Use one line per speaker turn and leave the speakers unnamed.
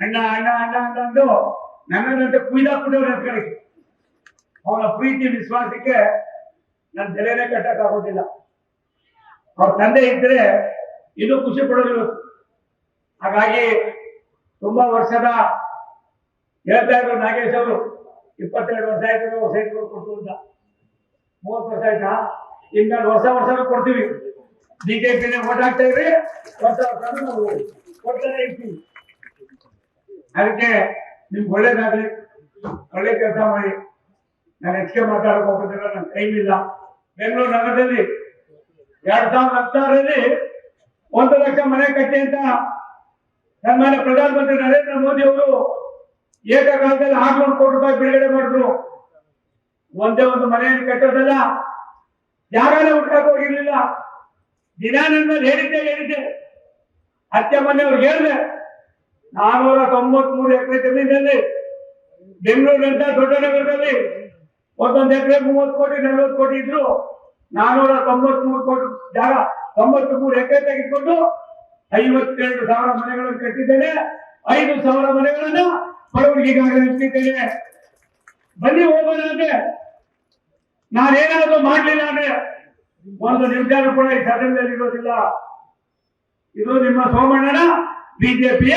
ಅಣ್ಣ ಅಣ್ಣ ಅಣ್ಣ ಅಂತ ಅಂದು ನನ್ನನ್ನಂತೆ ಕುಯ್ದಾಕ್ಬಿಟ್ಟವ್ರು ಹೇಳ್ತಾರೆ ಅವನ ಪ್ರೀತಿ, ವಿಶ್ವಾಸಕ್ಕೆ ನನ್ನ ತಲೆನೇ ಕಟ್ಟಕ್ ಆಗೋದಿಲ್ಲ. ಅವ್ರ ತಂದೆ ಇದ್ರೆ ಇನ್ನೂ ಖುಷಿ ಪಡೋದು ಇವತ್ತು. ಹಾಗಾಗಿ ತುಂಬಾ ವರ್ಷದ ಹೇಳ್ತಾ ಇದ್ರು ನಾಗೇಶ್ ಅವರು, ಇಪ್ಪತ್ತೆರಡು ವರ್ಷ ಆಯ್ತು ಸೈಟ್ಗಳು ಕೊಡ್ತು ಅಂತ. ಮೂವತ್ತು ವರ್ಷ ಆಯ್ತಾ? ಇನ್ಮೇಲೆ ಹೊಸ ವರ್ಷನೂ ಕೊಡ್ತೀವಿ. ಬಿಜೆಪಿನೇ ಓಟ್ ಹಾಕ್ತಾ ಇದ್ರಿ, ಹೊಸ ವರ್ಷನೂ ಕೊಡ್ತಾನೆ ಇರ್ತೀವಿ. ಅದಕ್ಕೆ ನಿಮ್ಗೆ ಒಳ್ಳೇದಾಗ್ಲಿ. ಒಳ್ಳೆ ಕೆಲಸ ಮಾಡಿ. ನಾನು ಹೆಚ್ಚಿಗೆ ಮಾತಾಡಕ್ ಹೋಗೋದಿಲ್ಲ ನನ್ನ ಟೈಮ್ ಇಲ್ಲ ಬೆಂಗಳೂರು ನಗರದಲ್ಲಿ ಎರಡ್ ಸಾವಿರದ ಹದಿನಾರರಲ್ಲಿ ಒಂದು ಲಕ್ಷ ಮನೆ ಕಟ್ಟಿ ಅಂತ ಸನ್ಮಾನ್ಯ ಪ್ರಧಾನಮಂತ್ರಿ ನರೇಂದ್ರ ಮೋದಿ ಅವರು ಏಕಕಾಲದಲ್ಲಿ ಆರ್ನೂರು ಕೋಟಿ ರೂಪಾಯಿ ಬಿಡುಗಡೆ ಮಾಡಿದ್ರು. ಒಂದೇ ಒಂದು ಮನೆಯನ್ನು ಕಟ್ಟೋದಲ್ಲ. ಯಾರಾನೇ ಹುಡ್ಕಕ್ ಹೋಗಿರ್ಲಿಲ್ಲ. ದಿನ ಹೇಳಿದ್ದೆ ಹೇಳಿದ್ದೆ. ಅತ್ತೆ ಮೊನ್ನೆ ಅವ್ರಿಗೆ ಹೇಳಿದೆ ನಾನೂರ ತೊಂಬತ್ಮೂರು ಎಕರೆ ಜಮೀನಲ್ಲಿ ಬೆಂಗಳೂರಿನಂತ ದೊಡ್ಡ ನಗರದಲ್ಲಿ ಒಂದೊಂದು ಎಕರೆ ಮೂವತ್ತು ಕೋಟಿ, ನಲವತ್ತು ಕೋಟಿ ಇದ್ರು ನಾನೂರ ತೊಂಬತ್ಮೂರು ಕೋಟಿ ಜಾಗ ತೊಂಬತ್ತು ಮೂರು ಎಕರೆ ತೆಗೆದುಕೊಂಡು ಐವತ್ತೆರಡು ಸಾವಿರ ಮನೆಗಳನ್ನು ಕಟ್ಟಿದ್ದೇನೆ. ಐದು ಸಾವಿರ ಮನೆಗಳನ್ನು ಬಡವರಿಗೆ ಈಗಾಗಲೇ ಹಂಚಿದ್ದೇನೆ ಬನ್ನಿ ಹೋಗೋಣ ಅಂದ್ರೆ ನಾನೇನಾದ್ರೂ ಮಾಡ್ಲಿಲ್ಲ ಅಂದ್ರೆ ಒಂದು ನಿರ್ಧಾರ ಕೂಡ ಈ ಸದನದಲ್ಲಿ ಇರೋದಿಲ್ಲ. ಇದು ನಿಮ್ಮ ಸೋಮಣ್ಣನ, ಬಿಜೆಪಿಯ